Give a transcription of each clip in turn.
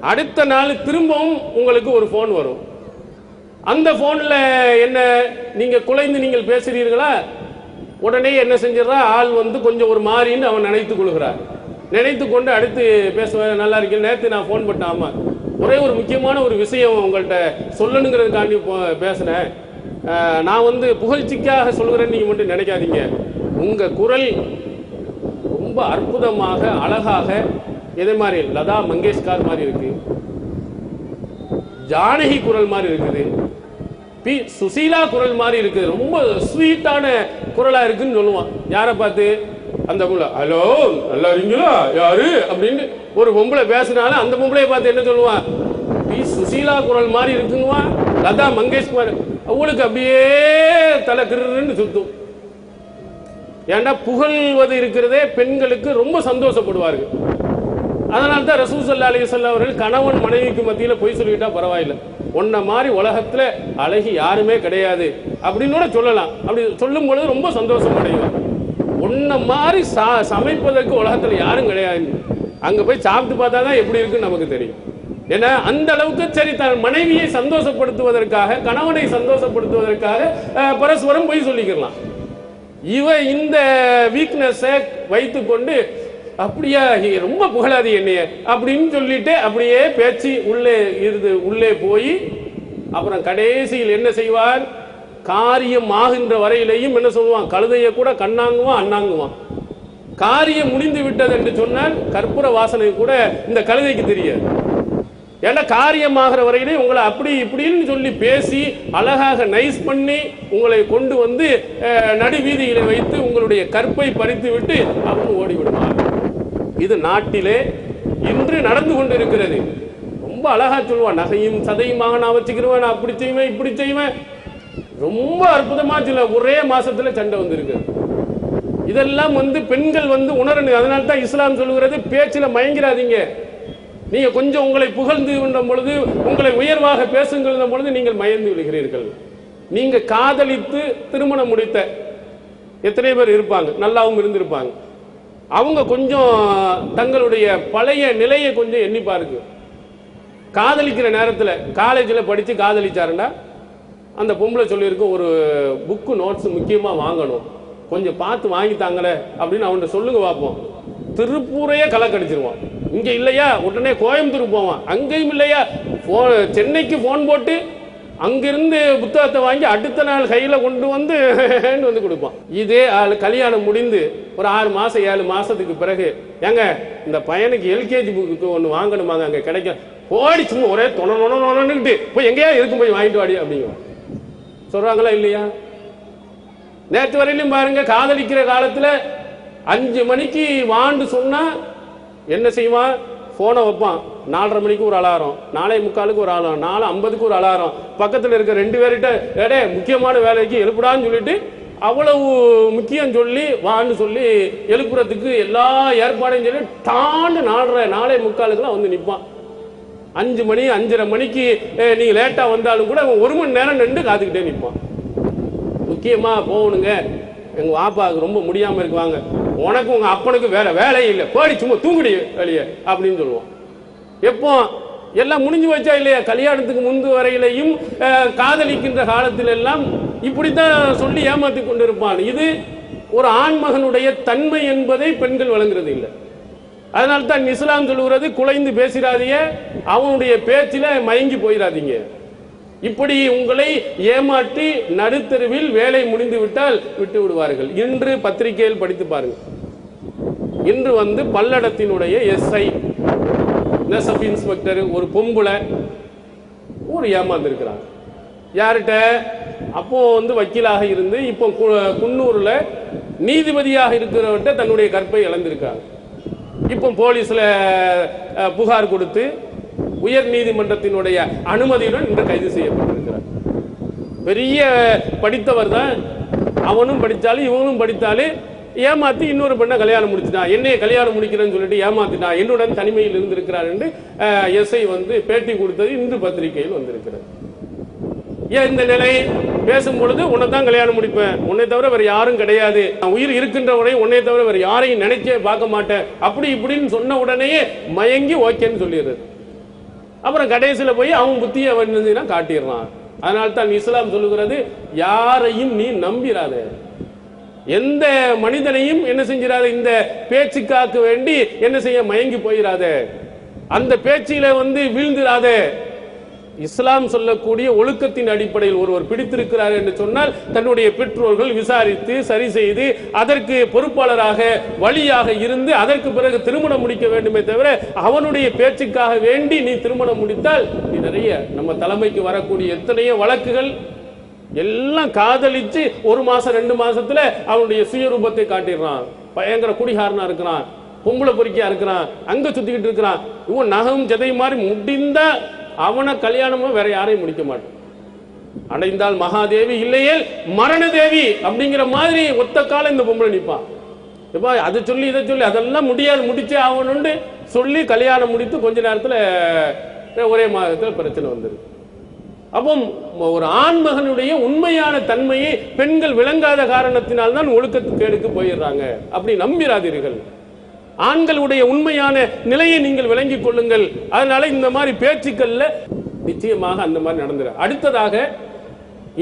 அடுத்த நாள் திரும்பவும் உங்களுக்கு ஒரு ஃபோன் வரும். அந்த ஃபோனில் என்ன நீங்கள் குலைந்து நீங்கள் பேசுறீர்களா? உடனே என்ன செஞ்சிடறா? ஆள் வந்து கொஞ்சம் ஒரு மாறின்னு அவன் நினைத்து கொள்கிறார் நினைத்து கொண்டு அடுத்து பேசுவேன் நல்லா இருக்கு நேற்று நான் ஃபோன் பண்ணேன். ஒரே ஒரு முக்கியமான ஒரு விஷயம் உங்கள்கிட்ட சொல்லணுங்கிறதுக்காண்டி பேசினேன். நான் வந்து புகழ்ச்சிக்காக சொல்கிறேன்னு நீங்கள் மட்டும் நினைக்காதீங்க. உங்கள் குரல் ரொம்ப அற்புதமாக அழகாக இதே மாதிரி? லதா மங்கேஷ்கர் மாதிரி இருக்கு. ஜானகி குரல் மாதிரி இருக்குது. பி சுசீலா குரல் மாதிரி இருக்குது ரொம்ப ஸ்வீட்டான குரலா இருக்குன்னு சொல்லுவான். யாரை பார்த்து? அந்த பொம்பளை ஹலோ நல்லா இருக்கீங்களா? யாரு? அப்படின்னு ஒரு பொம்பளை பேசினாலும் அந்த பொம்பளையை பார்த்து என்ன சொல்லுவான்? பி சுசீலா குரல் மாதிரி இருக்குங்குவான் லதா மங்கேஷ்குமார் அவளுக்கு அப்படியே தலை கிருன்னு சுத்தும். ஏன்டா புகழ்வது இருக்கிறதே பெண்களுக்கு ரொம்ப சந்தோஷப்படுவார்கள். அதனால தான் ரசூல் சல்லா அலிசல்லா அவர்கள் கணவன் மனைவிக்கு மத்தியில் பொய் சொல்லிட்டா பரவாயில்லை. உன்ன மாதிரி உலகத்துல அழகி யாருமே கிடையாது அப்படின்னு கூட சொல்லலாம். அப்படி சொல்லும் பொழுது ரொம்ப சந்தோஷம் அடைவார் உன்ன மாதிரி சா சமைப்பதற்கு உலகத்துல யாரும் கிடையாது. அங்க போய் சாப்பிட்டு பார்த்தா தான் எப்படி இருக்குன்னு நமக்கு தெரியும். ஏன்னா அந்த அளவுக்கு சரி தன் மனைவியை சந்தோஷப்படுத்துவதற்காக கணவனை சந்தோஷப்படுத்துவதற்காக பரஸ்பரம் பொய் சொல்லிக்கலாம் இவ இந்த வீக்னஸை வைத்துக்கொண்டு அப்படியா? ரொம்ப புகழாதி என்னைய. அப்படின்னு சொல்லிட்டு அப்படியே பேச்சு உள்ளே இருந்து உள்ளே போய் அப்புறம் கடைசியில் என்ன செய்வார்? காரியம் ஆகின்ற வரையிலையும் என்ன சொல்லுவான்? கழுதையை கூட கண்ணாங்குவான் அண்ணாங்குவான். காரியம் முடிந்து விட்டது என்று சொன்னால் கற்பூர வாசனை கூட இந்த கழுதைக்கு தெரியாது. ஏன்னா காரியமாகிற வரையிலே உங்களை அப்படி இப்படின்னு சொல்லி பேசி அழகாக நைஸ் பண்ணி உங்களை கொண்டு வந்து அஹ், நடுவீதியில வைத்து உங்களுடைய கற்பை பறித்து விட்டு அவன் ஓடிவிடுவான் இது நாட்டிலே இன்று நடந்து கொண்டிருக்கிறது. ரொம்ப அழகா சொல்லுவான் நகையும் சதையுமாக நான் வச்சுக்கிறவன் நான் அப்படி செய்வேன் இப்படி செய்வேன். ரொம்ப அற்புதமா சில ஒரே மாசத்துல சண்டை வந்திருக்கு. இதெல்லாம் வந்து பெண்கள் வந்து உணரணும். அதனால தான் இஸ்லாம் சொல்லுகிறது பேச்சில் மயங்கிறாதீங்க. நீங்கள் கொஞ்சம் உங்களை புகழ்ந்து கொண்ட பொழுது உங்களை உயர்வாக பேசுங்கள் பொழுது நீங்கள் மயந்து விடுகிறீர்கள். நீங்கள் காதலித்து திருமணம் முடித்த எத்தனை பேர் இருப்பாங்க? நல்லாவும் இருந்திருப்பாங்க. அவங்க கொஞ்சம் தங்களுடைய பழைய நிலையை கொஞ்சம் எண்ணி பாருங்க. காதலிக்கிற நேரத்தில் காலேஜில் படித்து காதலிச்சாருன்னா அந்த பொம்பளை சொல்லியிருக்கும் ஒரு புக்கு நோட்ஸ் முக்கியமாக வாங்கணும். கொஞ்சம் பார்த்து வாங்கித்தாங்களே அப்படின்னு அவன்கிட்ட சொல்லுங்க பார்ப்போம் திருப்பூரையே கலக்கடிச்சிருவான். இங்கே இல்லையா? உடனே கோயம்புத்தூர் போவான். அங்கேயும் இல்லையா? சென்னைக்கு ஃபோன் போட்டு அங்கிருந்து புத்தகத்தை வாங்கி அடுத்த நாள் கையில் கொண்டு வந்து வந்து கொடுப்பான். இதே ஆள் கல்யாணம் முடிந்து ஒரு ஆறு மாதம் ஏழு மாதத்துக்கு பிறகு ஏங்க இந்த பையனுக்கு எல்கேஜி புக்கு ஒன்று வாங்கணுமாங்க அங்கே கிடைக்கும். ஓடி சும்மா ஒரே தொணனுட்டு போய் எங்கேயா இருக்கும் போய் வாங்கிட்டு வாடி அப்படிங்குவான். சொல்கிறாங்களா இல்லையா? நேற்று வரையிலும் பாருங்க காதலிக்கிற காலத்தில் அஞ்சு மணிக்கு வாண்டு சொன்னா என்ன செய்வான்? ஃபோனை வைப்பான். நாலரை மணிக்கு ஒரு அலாரம் நாலே முக்காலுக்கு ஒரு அலாரம் நாலு ஐம்பதுக்கு ஒரு அலாரம். பக்கத்தில் இருக்க ரெண்டு பேர்கிட்ட ஏடே முக்கியமான வேலைக்கு எழுப்புடான்னு சொல்லிட்டு அவ்வளவு முக்கியம் சொல்லி வான்னு சொல்லி எழுப்புறதுக்கு எல்லா ஏற்பாடையும் சொல்லி டான்னு நாலரை நாலே முக்காலுக்குலாம் வந்து நிற்பான் அஞ்சு மணி அஞ்சரை மணிக்கு நீங்கள் லேட்டாக வந்தாலும் கூட ஒரு மணி நேரம் நின்று காத்துக்கிட்டே நிற்பான் முக்கியமாக போகணுங்க. எங்க வாப்பாவுக்கு ரொம்ப முடியாம இருக்குவாங்க. உனக்கு உங்க அப்பனுக்கு வேற வேலையே இல்லை. போடி சும்மா தூங்குடி வெளியே அப்படின்னு சொல்லுவோம். எப்போ? எல்லாம் முடிஞ்சு வச்சா இல்லையா? கல்யாணத்துக்கு முன்பு வரையிலையும் காதலிக்கின்ற காலத்தில் எல்லாம் இப்படித்தான் சொல்லி ஏமாத்தி கொண்டிருப்பான். இது ஒரு ஆண்மகனுடைய தன்மை என்பதை பெண்கள் வழங்குறது இல்லை. அதனால தான் இஸ்லாம் சொல்லுகிறது குலைந்து பேசிடாதீங்க அவனுடைய பேச்சில் மயங்கி போயிடாதீங்க இப்படி உங்களை ஏமாற்றி நடுத்தருவில் வேலை முடிந்து விட்டால் விட்டு விடுவார்கள். இன்று பத்திரிகையில் படித்து பாருங்கள். இன்று வந்து பல்லடத்தினுடைய எஸ்ஐ சப் இன்ஸ்பெக்டர் ஒரு பொம்பளை ஒரு ஏமாந்துருக்கிறாங்க யார்கிட்ட? அப்போ வந்து வக்கீலாக இருந்து இப்போ கு- நீதிபதியாக இருக்கிறவர்கிட்ட தன்னுடைய கற்பை இழந்திருக்காங்க இப்போ போலீஸில் புகார் கொடுத்து உயர் நீதிமன்றத்தினுடைய அனுமதியுடன் இன்று கைது செய்யப்பட்டிருக்கிறார். பெரிய படித்தவர் தான். அவனும் படித்தாலும் இவனும் படித்தாலே ஏமாத்தி இன்னொரு பெண்ணை கல்யாணம் முடிச்சிட்டான் என்னைய கல்யாணம் முடிக்கிறேன்னு சொல்லிட்டு ஏமாத்திட்டா. என்னுடன் தனிமையில் இருந்திருக்கிறார் என்று எஸ்ஐ வந்து பேட்டி கொடுத்தது இன்று பத்திரிகையில் வந்திருக்கிறது. ஏன் இந்த நிலை? பேசும் பொழுது உன்னை தான் கல்யாணம் முடிப்பேன். உன்னை தவிர வேறு யாரும் கிடையாது. நான் உயிர் இருக்கின்ற உடனே உன்னை தவிர வேறு யாரையும் நினைச்சே பார்க்க மாட்டேன். அப்படி இப்படின்னு சொன்ன உடனேயே மயங்கி ஓகேன்னு சொல்லிடுறது. அப்புறம் கடைசியில் போய் அவன் புத்தியை வந்து காட்டிடுறான். அதனால தான் இஸ்லாம் சொல்லுகிறது யாரையும் நீ நம்பிராத. எந்த மனிதனையும் என்ன செஞ்சிடாத இந்த பேச்சுக்காக்கு வேண்டி என்ன செய்ய மயங்கி போயிடாத அந்த பேச்சில வந்து வீழ்ந்துடாதே இஸ்லாம் சொல்லக்கூடிய ஒழுக்கத்தின் அடிப்படையில் ஒருவர் பிடித்திருக்கிறார் என்று சொன்னால் தன்னுடைய பெற்றோர்கள் விசாரித்து சரி செய்து அதற்கு பொறுப்பாளராக வழியாக இருந்து அதற்கு பிறகு திருமணம் முடிக்க வேண்டுமே தவிர அவனுடைய பேச்சுக்காக வேண்டி நீ திருமணம் முடித்தால் நீ நிறைய நம்ம தலைமைக்கு வரக்கூடிய எத்தனையோ வழக்குகள் எல்லாம் காதலிச்சு ஒரு மாசம் ரெண்டு மாசத்துல அவனுடைய சுயரூபத்தை காட்டிடுறான். பயங்கர குடிகாரனா இருக்கிறான். பொம்பளை பொறுக்கியா இருக்கிறான். அங்க சுத்திக்கிட்டு இருக்கிறான். இவன் நகம் ஜதை மாதிரி முடிந்தா அவனை கல்யாணமும் வேற யாரையும் முடிக்க மாட்டான். அடைந்தால் மகாதேவி இல்லையே மரண தேவி அப்படிங்கிற மாதிரி ஒத்த காலம் இந்த பொம்பளை நிற்பான் இப்போ அதை சொல்லி இதை சொல்லி அதெல்லாம் முடியாது முடிச்சே ஆகணும்னு சொல்லி கல்யாணம் முடித்து கொஞ்ச நேரத்தில் ஒரே மாதத்தில் பிரச்சனை வந்தது அப்போ ஒரு ஆண்மகனுடைய உண்மையான தன்மையை பெண்கள் விளங்காத காரணத்தினால் தான் ஒழுக்கத்துக்கேடுக்கு போயிடுறாங்க. அப்படி நம்பிராதீர்கள். ஆண்களுடைய உண்மையான நிலையை நீங்கள் விளங்கிக் கொள்ளுங்கள். அதனால இந்த மாதிரி பேச்சுக்கள்ல நிச்சயமாக அந்த மாதிரி நடந்துரு. அடுத்ததாக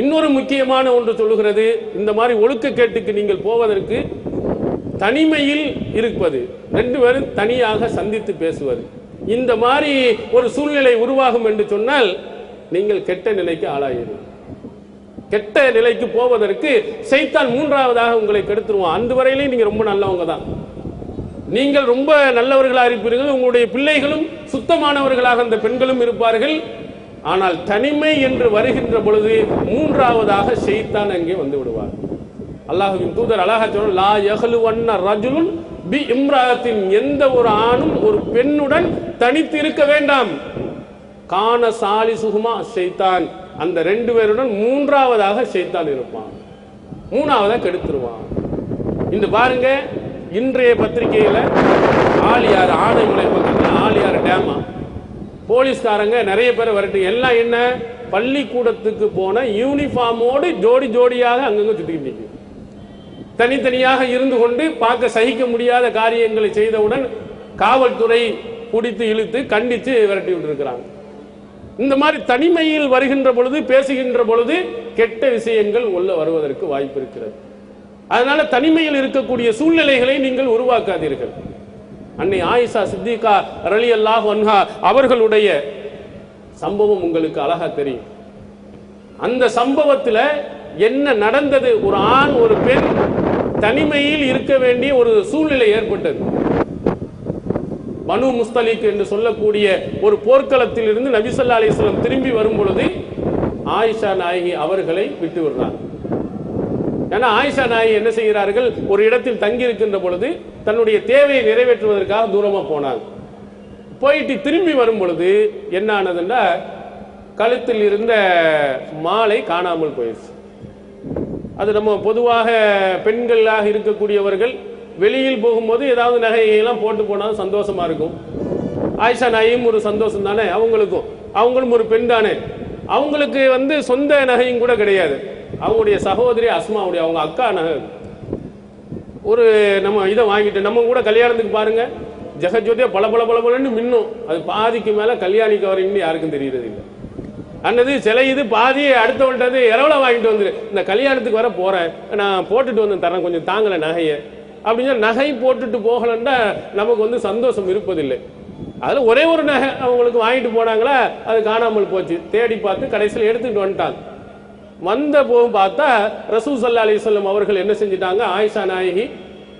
இன்னொரு முக்கியமான ஒன்று சொல்லுகிறது. இந்த மாதிரி ஒழுக்க கேட்டுக்கு நீங்கள் போவதற்கு தனிமையில் இருப்பது. ரெண்டு பேரும் தனியாக சந்தித்து பேசுவது. இந்த மாதிரி ஒரு சூழ்நிலை உருவாகும் என்று சொன்னால் நீங்கள் கெட்ட நிலைக்கு ஆளாயிரு. கெட்ட நிலைக்கு போவதற்கு செய்தால் மூன்றாவதாக உங்களை கெடுத்துருவான். அந்த வரையிலையும் நீங்கள் ரொம்ப நல்லவங்க தான் நீங்கள் ரொம்ப நல்லவர்களாக இருப்பீர்கள் உங்களுடைய பிள்ளைகளும் சுத்தமானவர்களாக அந்த பெண்களும் இருப்பார்கள். ஆனால் தனிமை என்று வருகின்ற பொழுது மூன்றாவதாக செய்தான் அங்கே வந்து விடுவார். அல்லாஹுவின் தூதர் அழகா சொன்ன லா யஹ்லுவன்ன ரஜுலுன் பி இம்ராத்தின். எந்த ஒரு ஆணும் ஒரு பெண்ணுடன் தனித்து இருக்க வேண்டாம். கான சாலி சுகுமா செய்தான் அந்த ரெண்டு பேருடன் மூன்றாவதாக செய்தான் இருப்பான். மூணாவதாக கெடுத்துருவான். இந்த பாருங்க இன்றைய பத்திரிகையில் ஆலியார் ஆனைமலை பக்கத்தில் ஆலியார் டேமா. போலீஸ்காரங்க நிறைய பேர் வரட்டு எல்லாம் என்ன? பள்ளிக்கூடத்துக்கு போன யூனிஃபார்மோடு ஜோடி ஜோடியாக அங்கங்க சுத்திக்கிட்டு தனித்தனியாக இருந்து கொண்டு பார்க்க சகிக்க முடியாத காரியங்களை செய்தவுடன் காவல்துறை பிடித்து இழுத்து கண்டித்து விரட்டி விட்டுருக்கிறாங்க. இந்த மாதிரி தனிமையில் வருகின்ற பொழுது பேசுகின்ற பொழுது கெட்ட விஷயங்கள் உள்ள வருவதற்கு வாய்ப்பு இருக்கிறது. அதனால தனிமையில் இருக்கக்கூடிய சூழ்நிலைகளை நீங்கள் உருவாக்காதீர்கள். அன்னை ஆயிஷா சித்திகா ரலி அல்லாஹ் அன்ஹா அவர்களுடைய சம்பவம் உங்களுக்கு அழகா தெரியும். அந்த சம்பவத்துல என்ன நடந்தது? ஒரு ஆண் ஒரு பெண் தனிமையில் இருக்க வேண்டிய ஒரு சூழ்நிலை ஏற்பட்டது. பனு முஸ்தலிக் என்று சொல்லக்கூடிய ஒரு போர்க்களத்தில் இருந்து நபிசல்லா அலிஸ்லாம் திரும்பி வரும் பொழுது ஆயிஷா நாயகி அவர்களை விட்டு விடுறாங்க. ஏன்னா ஆயிஷா நாயகி என்ன செய்கிறார்கள்? ஒரு இடத்தில் தங்கி இருக்கின்ற பொழுது தன்னுடைய தேவையை நிறைவேற்றுவதற்காக தூரமாக போனாங்க. போயிட்டு திரும்பி வரும் பொழுது என்ன ஆனதுன்னா கழுத்தில் இருந்த மாலை காணாமல் போயிடுச்சு அது நம்ம பொதுவாக பெண்களாக இருக்கக்கூடியவர்கள் வெளியில் போகும்போது ஏதாவது நகையெல்லாம் போட்டு போனாலும் சந்தோஷமா இருக்கும். ஆயிஷா நாயும் ஒரு சந்தோஷம் தானே? அவங்களுக்கும். அவங்களும் ஒரு பெண் தானே? அவங்களுக்கு வந்து சொந்த நகையும் கூட கிடையாது. அவங்களுடைய சகோதரி அஸ்மாவுடைய அவங்க அக்கா நகை. ஒரு நம்ம இதை வாங்கிட்டு நம்ம கூட கல்யாணத்துக்கு பாருங்க. ஜெகஜோதியா பல பல பல பலன்னு மின்னும். அது பாதிக்கு மேலே கல்யாணி கவரிங்னு யாருக்கும் தெரியறது இல்லை. அன்னது சில இது பாதி அடுத்தவள்கிட்ட இரவல வாங்கிட்டு வந்துரு. இந்த கல்யாணத்துக்கு வர போகிறேன் நான் போட்டுட்டு வந்து தரேன் கொஞ்சம் தாங்கலை நகையை. அப்படின்னு நகை போட்டுட்டு போகலன்னா நமக்கு வந்து சந்தோஷம் இருப்பதில்லை. அதில் ஒரே ஒரு நகை அவங்களுக்கு வாங்கிட்டு போனாங்களா அது காணாமல் போச்சு. தேடி பார்த்து கடைசியில் எடுத்துக்கிட்டு வந்துட்டாங்க. வந்த போகும் பார்த்தா ரசூல் சல்லா அலிஸ்லம் அவர்கள் என்ன செஞ்சிட்டாங்க? ஆயிஷா நாயகி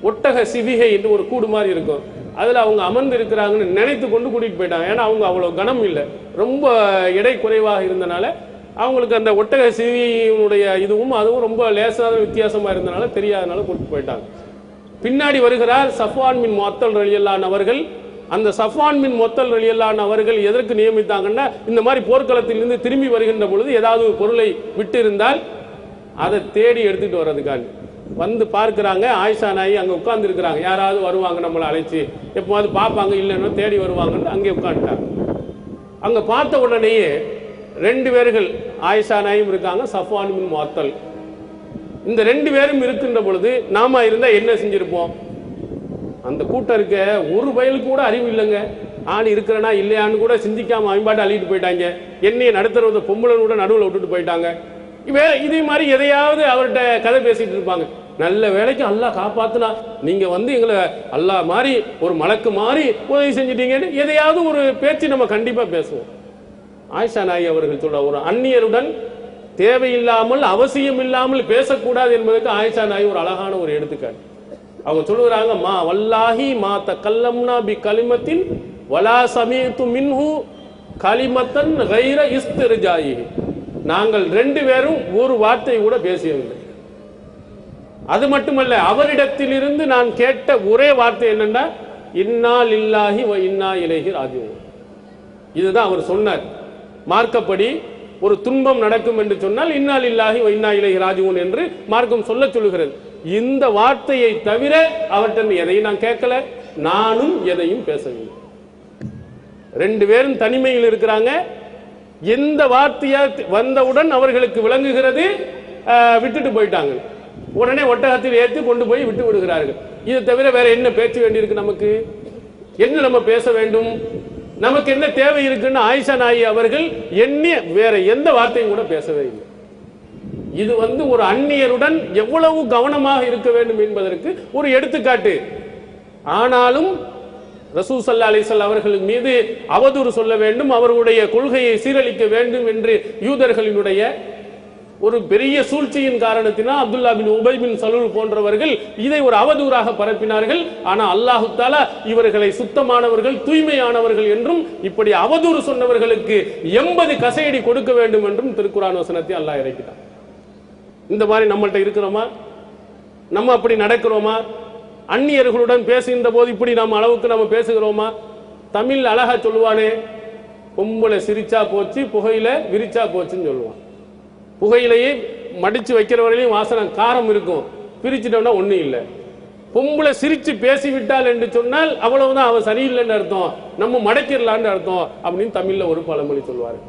ஒட்டக சிவிகை என்று ஒரு கூடு மாதிரி இருக்கும். அதில் அவங்க அமர்ந்து இருக்கிறாங்கன்னு நினைத்து கொண்டு கூட்டிகிட்டு போயிட்டாங்க. ஏன்னா அவங்க அவ்வளோ கனம் இல்லை. ரொம்ப எடை குறைவாக இருந்தனால அவங்களுக்கு அந்த ஒட்டக சிவியினுடைய இதுவும் அதுவும் ரொம்ப லேசான வித்தியாசமாக இருந்தனால தெரியாதனால கூட்டிட்டு போயிட்டாங்க. பின்னாடி வருகிறார் சஃப்வான் மின் மொத்தல் ரலியல்லான் அவர்கள். அந்த சஃப்வான் பின் மொத்தல் ரலியல்லான் அவர்கள் எதற்கு நியமித்தாங்கன்னா இந்த மாதிரி போர்க்களத்திலிருந்து திரும்பி வருகின்ற பொழுது ஏதாவது ஒரு பொருளை விட்டு இருந்தால் அதை தேடி எடுத்துட்டு வர்றதுக்காக வந்து பார்க்குறாங்க ஆயிஷா நாயி அங்கே உட்காந்துருக்குறாங்க யாராவது வருவாங்க நம்மளை அழைச்சி. எப்போவாது பார்ப்பாங்க இல்லைன்னா தேடி வருவாங்கன்னு அங்கே உட்காந்துட்டாங்க அங்கே பார்த்த உடனேயே ரெண்டு பேர்கள் ஆயிஷா நாயும் இருக்காங்க சஃப்வான் பின் மொத்தல். இந்த ரெண்டு பேரும் இருக்கின்ற பொழுது நாம இருந்தால் என்ன செஞ்சிருப்போம்? அந்த கூட்டம் இருக்க ஒரு பயலுக்கு கூட அறிவு இல்லைங்க. ஆள் இருக்கிறனா இல்லையான்னு கூட சிந்திக்காம அவன்பாட்டு அள்ளிட்டு போயிட்டாங்க. என்னைய நடத்துறத பொம்பளை கூட நடுவில் விட்டுட்டு போயிட்டாங்க. வே இதே மாதிரி எதையாவது அவர்கிட்ட கதை பேசிட்டு இருப்பாங்க. நல்ல வேலைக்கு அல்லா காப்பாத்துனா. நீங்க வந்து எங்களை அல்லாஹ் மாதிரி ஒரு மலக்கு மாதிரி உதவி செஞ்சிட்டீங்கன்னு எதையாவது ஒரு பேச்சு நம்ம கண்டிப்பா பேசுவோம். ஆயிஷா நாயி அவர்கள் சொல்ற ஒரு அந்நியருடன் தேவையில்லாமல் அவசியம் இல்லாமல் பேசக்கூடாது என்பதற்கு ஆயிஷா நாயி ஒரு அழகான ஒரு எடுத்துக்காட்டு. அவங்க சொல்லுகிறாங்க மா வல்லாஹி மா த கல்லம்னா பி கலிமத்தின் வலா சமீத்து மின்ஹு கலிமத்தன் கைர இஸ்திருஜாயி. நாங்கள் ரெண்டு பேரும் ஒரு வார்த்தை கூட பேசியவில்லை அது மட்டுமல்ல அவரிடத்திலிருந்து நான் கேட்ட ஒரே வார்த்தை என்னென்னா இன்னா இல்லாஹி வ இன்னா இலகி ராஜு இதுதான் அவர் சொன்னார். மார்க்கப்படி ஒரு துன்பம் நடக்கும் என்று சொன்னால் இன்னால் இல்லாஹி இன்னா இலகி ராஜுவன் என்று மார்க்கம் சொல்ல சொல்லுகிறது. இந்த வார்த்தையை தவிர அவர்கிட்ட எதையும் நான் கேட்கல. நானும் எதையும் பேசவில்லை. ரெண்டு பேரும் தனிமையில் இருக்கிறாங்க. எந்த வார்த்தையா வந்தவுடன் அவர்களுக்கு விளங்குகிறது விட்டுட்டு போயிட்டாங்க. உடனே ஒட்டகத்தில் ஏற்றி கொண்டு போய் விட்டு விடுகிறார்கள். இது தவிர வேற என்ன பேச்சு வேண்டியிருக்கு நமக்கு? என்ன நம்ம பேச வேண்டும்? நமக்கு என்ன தேவை இருக்குன்னு ஆயிஷா நாயி அவர்கள் என்ன வேற எந்த வார்த்தையும் கூட பேசவே இல்லை. இது வந்து ஒரு அந்நியருடன் எவ்வளவு கவனமாக இருக்க வேண்டும் என்பதற்கு ஒரு எடுத்துக்காட்டு. ஆனாலும் ரசூ சல்லா அலிசல் அவர்கள் மீது அவதூறு சொல்ல வேண்டும் அவர்களுடைய கொள்கையை சீரழிக்க வேண்டும் என்று யூதர்களினுடைய ஒரு பெரிய சூழ்ச்சியின் காரணத்தினால் அப்துல்லா பின் உபை பின் சலூல் போன்றவர்கள் இதை ஒரு அவதூறாக பரப்பினார்கள். ஆனால் அல்லாஹு தாலா இவர்களை சுத்தமானவர்கள் தூய்மையானவர்கள் என்றும் இப்படி அவதூறு சொன்னவர்களுக்கு எண்பது கசையடி கொடுக்க வேண்டும் என்றும் திருக்குறான் வசனத்தை அல்லாஹ் இறக்கிட்டான். இந்த மாதிரி நம்மள்கிட்ட இருக்கிறோமா? நம்ம அப்படி நடக்கிறோமா? அந்நியர்களுடன் பேசுகின்ற போது இப்படி நம்ம அளவுக்கு நம்ம பேசுகிறோமா? தமிழ் அழகா சொல்லுவானே பொம்பளை சிரிச்சா போச்சு புகையில விரிச்சா போச்சுன்னு சொல்லுவான். புகையிலேயே மடிச்சு வைக்கிற வரையிலும் வாசனை காரம் இருக்கும். பிரிச்சுட்டோம்னா ஒண்ணும் இல்லை. பொம்பளை சிரிச்சு பேசி விட்டால் என்று சொன்னால் அவ்வளவுதான் அவன் சரியில்லைன்னு அர்த்தம். நம்ம மடக்கிடலான்னு அர்த்தம் அப்படின்னு தமிழ்ல ஒரு பழமொழி சொல்லுவாரு.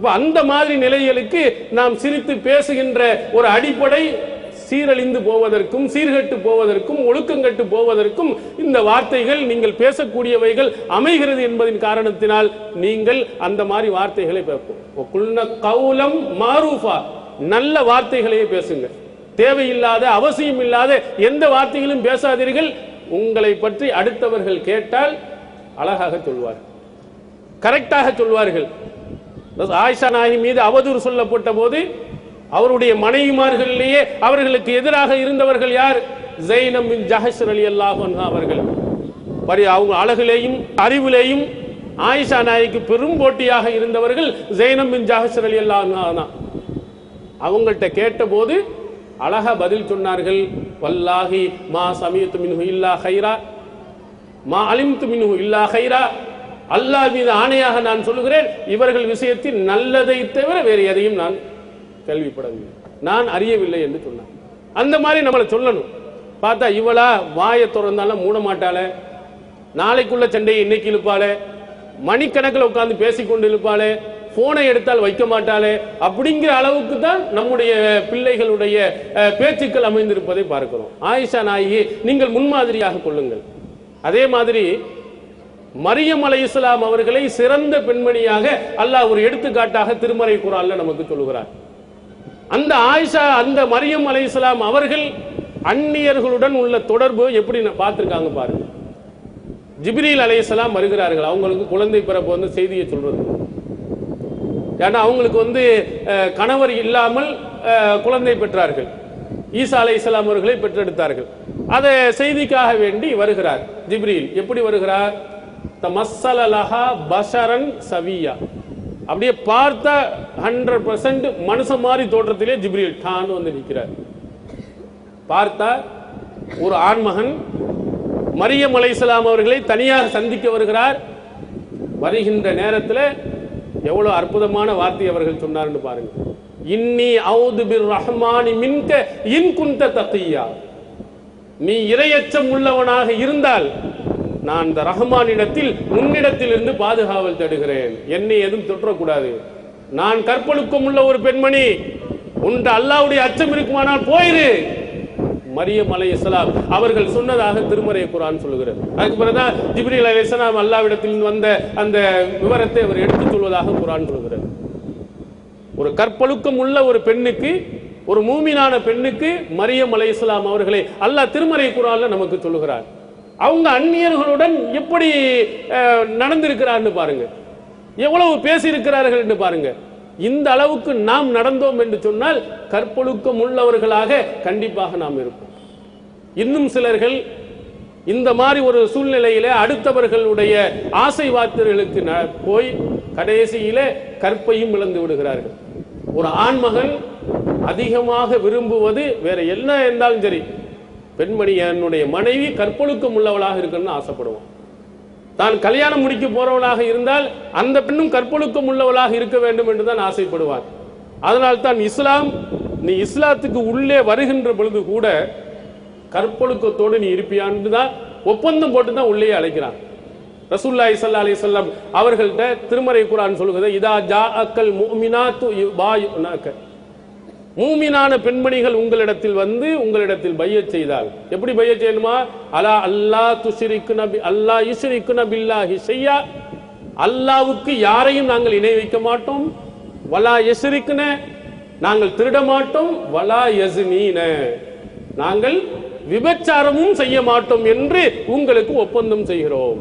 அப்ப அந்த மாதிரி நிலைகளுக்கு நாம் சிரித்து பேசுகின்ற ஒரு அடிப்படை சீரழிந்து போவதற்கும் சீர்கட்டு போவதற்கும் ஒழுக்கங்கட்டு போவதற்கும் இந்த வார்த்தைகள் நீங்கள் பேசக்கூடியவைகள் அமைகிறது என்பதின் காரணத்தினால் நீங்கள் அந்த மாதிரி வார்த்தைகளை பேசும். கவுலம் மாரூஃபா. நல்ல வார்த்தைகளையே பேசுங்க. தேவையில்லாத அவசியம் இல்லாத எந்த வார்த்தைகளும் பேசாதீர்கள். உங்களை பற்றி அடுத்தவர்கள் கேட்டால் அழகாக சொல்வார்கள். கரெக்டாக சொல்வார்கள். ஆயிஷா நாயகி மீது அவதூறு சொல்லப்பட்ட போது அவருடைய மனைவிமார்களிலேயே அவர்களுக்கு எதிராக இருந்தவர்கள் யார்? ஜெய்னம் பின் அலி அல்லாஹ் அவர்கள். பரி அவங்க அழகிலேயும் அறிவிலேயும் ஆயிஷா நாய்க்கு பெரும் போட்டியாக இருந்தவர்கள் ஜெய்னம் பின் ஜஹஷர் அலி தான். அவங்கள்ட்ட கேட்டபோது அழகா பதில் சொன்னார்கள். வல்லாஹி மா சமீத்து மின்ஹு இல்லா ஹைரா மா அலிம்து மின்ஹு இல்லா ஹைரா அல்லாஹ் மீது ஆணையாக நான் சொல்லுகிறேன் இவர்கள் விஷயத்தில் நல்லதை தவிர வேறு எதையும் நான் கேள்விப்படவில்லை. நான் அறியவில்லை என்று சொன்னான் அந்த மாதிரி நம்மளை சொல்லணும். பார்த்தா இவளா வாயை திறந்தாலும் மூட மாட்டாளே. நாளைக்குள்ள சண்டையை இன்னைக்கு இழுப்பாளே. மணிக்கணக்கில் உட்கார்ந்து பேசிக்கொண்டு இழுப்பாளே. போனை எடுத்தால் வைக்க மாட்டாளே. அப்படிங்கிற அளவுக்கு தான் நம்முடைய பிள்ளைகளுடைய பேச்சுக்கள் அமைந்திருப்பதை பார்க்கிறோம். ஆயிஷா நாயகி நீங்கள் முன்மாதிரியாக கொள்ளுங்கள். அதே மாதிரி மரியம் அலை இஸ்லாம் அவர்களை சிறந்த பெண்மணியாக அல்லாஹ் ஒரு எடுத்துக்காட்டாக திருமறை குரான்ல நமக்கு சொல்லுகிறார். அந்த ஆயிஷா அந்த மரியம் அலை இஸ்லாம் அவர்கள் அந்நியர்களுடன் உள்ள தொடர்பு எப்படி பார்த்திருக்காங்க பாருங்க ஜிப்ரீல் அலைஹிஸ்ஸலாம் வருகிறார்கள். அவங்களுக்கு குழந்தை பிறப்பு வந்து செய்தியை சொல்றது. ஏன்னா அவங்களுக்கு வந்து கணவர் இல்லாமல் குழந்தை பெற்றார்கள். ஈசா அலைஹிஸ்ஸலாம் அவர்களை பெற்றெடுத்தார்கள். அதை செய்திக்காக வேண்டி வருகிறார் ஜிப்ரீல். எப்படி வருகிறார்? தமஸ்ஸலலஹா பஷரன் சவியா. அப்படியே பார்த்தா ஹண்ட்ரட் பர்சன்ட் மனுஷன் மாதிரி தோற்றத்திலே ஜிப்ரியல் டான்னு வந்து நிற்கிறார். பார்த்தா ஒரு ஆண்மகன் மரியம் அலைஹிஸ்ஸலாம் அவர்களை தனியாக சந்திக்க வருகிறார். வருகின்ற நேரத்தில் எவ்வளவு அற்புதமான வார்த்தை அவர்கள் சொன்னார்னு பாருங்க. இன்னி அவுது பிர் ரஹ்மானி மின்க இன் குந்த நீ இரையச்சம் உள்ளவனாக இருந்தால் நான் இந்த ரஹ்மானிடத்தில் உன்னிடத்திலிருந்து பாதுகாவல் தேடுகிறேன். என்னை எதுவும் தொற்றக்கூடாது. நான் கற்பழுக்கம் உள்ள ஒரு பெண்மணி. உன்ட அல்லாவுடைய அச்சம் இருக்குமானால் போயிரு. மரியம் அலை இஸ்லாம் அவர்கள் சொன்னதாக திருமறை குரான் சொல்லுகிறது. அதுக்கு பிறகுதான் ஜிப்ரீல் அலை இஸ்லாம் அல்லாவிடத்தில் வந்த அந்த விவரத்தை அவர் எடுத்துச் சொல்வதாக குரான் சொல்கிறது ஒரு கற்பழுக்கம் உள்ள ஒரு பெண்ணுக்கு ஒரு மூமினான பெண்ணுக்கு மரியம் அலை இஸ்லாம் அவர்களை அல்லாஹ் திருமறை குரான்ல நமக்கு சொல்லுகிறார். அவங்க அந்நியர்களுடன் எப்படி நடந்திருக்கிறார்னு பாருங்க. எவ்வளவு பேசியிருக்கிறார்கள் பாருங்க. இந்த அளவுக்கு நாம் நடந்தோம் என்று சொன்னால் கற்பொழுக்கம் உள்ளவர்களாக கண்டிப்பாக நாம் இருப்போம். இன்னும் சிலர்கள் இந்த மாதிரி ஒரு சூழ்நிலையில அடுத்தவர்களுடைய ஆசை வார்த்தைகளுக்கு போய் கடைசியிலே கற்பையும் இழந்து விடுகிறார்கள். ஒரு ஆண்மகன் அதிகமாக விரும்புவது வேற என்ன இருந்தாலும் சரி பெண்மணி என்னுடைய மனைவி கற்பொழுக்கம் உள்ளவளாக இருக்கணும்னு ஆசைப்படுவான். தான் கல்யாணம் முடிக்க போறவளாக இருந்தால் அந்த பெண்ணும் கற்பொழுக்கம் உள்ளவளாக இருக்க வேண்டும் என்று தான் ஆசைப்படுவார். அதனால் தான் இஸ்லாம் நீ இஸ்லாத்துக்கு உள்ளே வருகின்ற பொழுது கூட கற்பொழுக்கத்தோடு நீ இருப்பியான்னு தான் ஒப்பந்தம் போட்டு தான் உள்ளே அழைக்கிறான். ரசூல்லாய் ஸல்லல்லாஹு அலி சொல்லம் அவர்கள்ட்ட திருமறை குரான் சொல்லுகிறது இதா ஜா அக்கல் முமினாத்து யுபாயுனாக்க மூமினான பெண்மணிகள் உங்களிடத்தில் வந்து உங்களிடத்தில் பையச் செய்தால். எப்படி பையச் செய்யணுமா? அலா அல்லா துஷிரிக்கு நபி அல்லா இசுரிக்கு நபில்லாஹி செய்யா அல்லாவுக்கு யாரையும் நாங்கள் இணை வைக்க மாட்டோம். வலா யஸ்ரிக்குன நாங்கள் திருட மாட்டோம். வலா யஸ்னீன நாங்கள் விபச்சாரமும் செய்ய மாட்டோம் என்று உங்களுக்கு ஒப்பந்தம் செய்கிறோம்.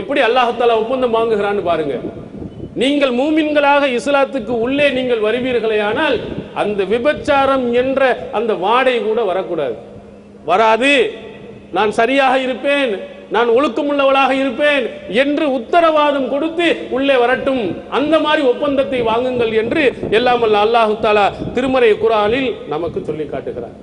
எப்படி அல்லாஹால ஒப்பந்தம் வாங்குகிறான்னு பாருங்க. நீங்கள் மூமின்களாக இஸ்லாத்துக்கு உள்ளே நீங்கள் வருவீர்களேயானால் அந்த விபச்சாரம் என்ற அந்த வாடை கூட வரக்கூடாது. வராது. நான் சரியாக இருப்பேன். நான் ஒழுக்கமுள்ளவளாக இருப்பேன் என்று உத்தரவாதம் கொடுத்து உள்ளே வரட்டும். அந்த மாதிரி ஒப்பந்தத்தை வாங்குங்கள் என்று எல்லாம் அல்ல அல்லாஹு தாலா திருமறை குரானில் நமக்கு சொல்லி காட்டுகிறார்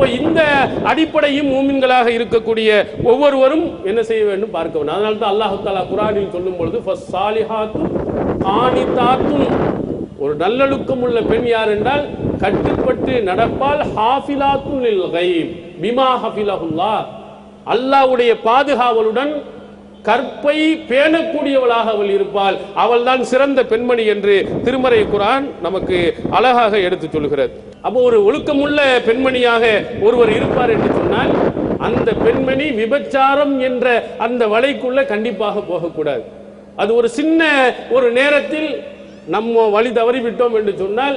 அப்போ இந்த அடிப்படையும் மூமின்களாக இருக்கக்கூடிய ஒவ்வொருவரும் என்ன செய்ய வேண்டும் பார்க்க வேண்டும். அதனால தான் அல்லாஹு தாலா குரானில் சொல்லும் பொழுது ஃபஸ்ஸாலிஹாத்தும் காணித்தாத்தும் ஒரு நல்லொழுக்கம் உள்ள பெண் யார் என்றால் கட்டுப்பட்டு நடப்பால் ஹாஃபிலாத்துல் கைம் பிமா ஹஃபிலஹுல்லா. அல்லாஹ்வுடைய பாதுகாவலுடன் கற்பை பேணக்கூடியவளாக அவள் இருப்பாள். அவள் தான் சிறந்த பெண்மணி என்று திருமறை குரான் நமக்கு அழகாக எடுத்து சொல்கிறது அப்போ ஒரு ஒழுக்கமுள்ள பெண்மணியாக ஒருவர் இருப்பார் என்று சொன்னால் அந்த பெண்மணி விபச்சாரம் என்ற அந்த வலைக்குள்ள கண்டிப்பாக போகக்கூடாது. அது ஒரு சின்ன ஒரு நேரத்தில் நம்ம வழி தவறி விட்டோம் என்று சொன்னால்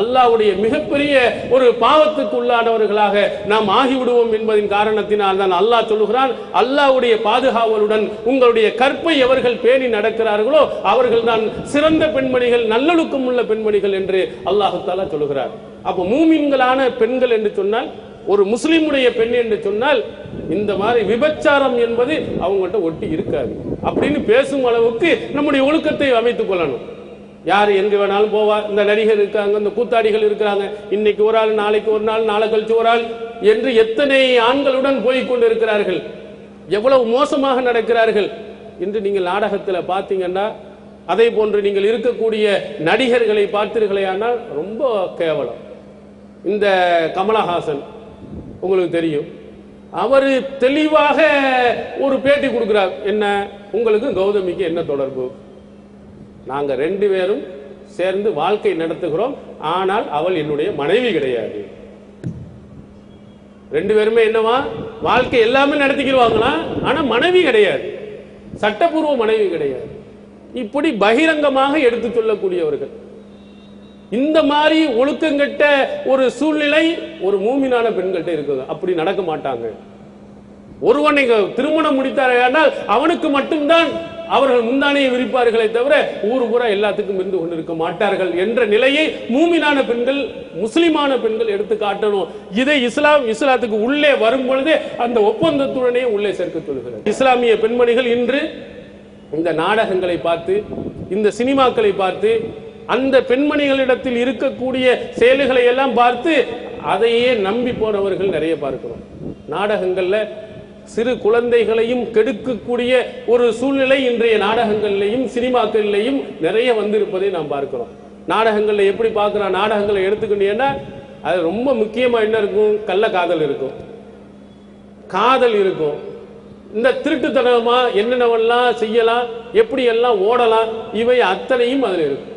அல்லாஹ்வுடைய மிகப்பெரிய ஒரு பாவத்துக்கு உள்ளானவர்களாக நாம் ஆகிவிடுவோம் என்பதின் காரணத்தினால் தான் அல்லாஹ் சொல்லுகிறான் அல்லாஹ்வுடைய பாதுகாவலுடன் உங்களுடைய கற்பை எவர்கள் பேணி நடக்கிறார்களோ அவர்கள் தான் சிறந்த பெண்மணிகள் நல்லொழுக்கம் உள்ள பெண்மணிகள் என்று அல்லாஹு தாலா சொல்லுகிறார். அப்போ மூமின்களான பெண்கள் என்று சொன்னால் ஒரு முஸ்லிமுடைய பெண் என்று சொன்னால் இந்த மாதிரி விபச்சாரம் என்பது அவங்கள்ட்ட ஒட்டி இருக்காது. அப்படின்னு பேசும் அளவுக்கு நம்முடைய ஒழுக்கத்தை அமைத்துக் கொள்ளணும். யார் எங்கே வேணாலும் போவா. இந்த நடிகர் இருக்காங்க இந்த கூத்தாடிகள் இருக்கிறாங்க. இன்னைக்கு ஒரு ஆள் நாளைக்கு ஒரு நாள் நாளை கழிச்சு ஒரு ஆள் என்று எத்தனை ஆண்களுடன் போய் கொண்டிருக்கிறார்கள். எவ்வளவு மோசமாக நடக்கிறார்கள். என்று நீங்கள் நாடகத்தில் பார்த்தீங்கன்னா அதே போன்று நீங்கள் இருக்கக்கூடிய நடிகர்களை பார்த்தீர்களேயானால் ரொம்ப கேவலம். இந்த கமலஹாசன் உங்களுக்கு தெரியும். அவர் தெளிவாக ஒரு பேட்டி கொடுக்கிறார். என்ன? உங்களுக்கு கௌதமிக்கு என்ன தொடர்பு? நாங்க ரெண்டு பேரும் சேர்ந்து வாழ்க்கை நடத்துகிறோம். ஆனால் அவள் என்னுடைய மனைவி கிடையாது. ரெண்டு பேருமே என்னவா? வாழ்க்கை எல்லாமே நடத்திக்கிடுவாங்களா? ஆனா மனைவி கிடையாது. சட்டப்பூர்வ மனைவி கிடையாது. இப்படி பகிரங்கமாக எடுத்து சொல்லக்கூடியவர்கள். இந்த மாதிரி ஒழுக்கங்கிட்ட ஒரு சூழ்நிலை ஒரு மூமினான பெண்கள்கிட்ட இருக்குது. அப்படி நடக்க மாட்டாங்க. ஒருவனை திருமணம் முடித்தார்கள் அவனுக்கு மட்டும்தான் அவர்கள் முந்தானையை விரிப்பார்களே தவிர ஊர் பூரா எல்லாத்துக்கும் இருந்து கொண்டிருக்க மாட்டார்கள் என்ற நிலையை மூமினான பெண்கள் முஸ்லிமான பெண்கள் எடுத்து காட்டணும். இதை இஸ்லாம் இஸ்லாத்துக்கு உள்ளே வரும் பொழுது அந்த ஒப்பந்தத்துடனே உள்ளே சேர்க்க சொல்கிறது இஸ்லாமிய பெண்மணிகள் இன்று இந்த நாடகங்களை பார்த்து இந்த சினிமாக்களை பார்த்து அந்த பெண்மணிகளிடத்தில் இருக்கக்கூடிய செயல்களை எல்லாம் பார்த்து அதையே நம்பி போனவர்கள் நிறைய பார்க்கிறோம். நாடகங்களில் சிறு குழந்தைகளையும் கெடுக்கக்கூடிய ஒரு சூழ்நிலை இன்றைய நாடகங்களிலேயும் சினிமாக்களிலேயும் நிறைய வந்திருப்பதை நாம் பார்க்கிறோம். நாடகங்கள்ல எப்படி பார்க்குறோம் நாடகங்களை எடுத்துக்கிட்டீங்கன்னா அது ரொம்ப முக்கியமா என்ன இருக்கும்? கள்ள காதல் இருக்கும். காதல் இருக்கும். இந்த திருட்டுத்தனமா என்னென்னவெல்லாம் செய்யலாம்? எப்படி எல்லாம் ஓடலாம்? இவை அத்தனையும் அதில் இருக்கும்.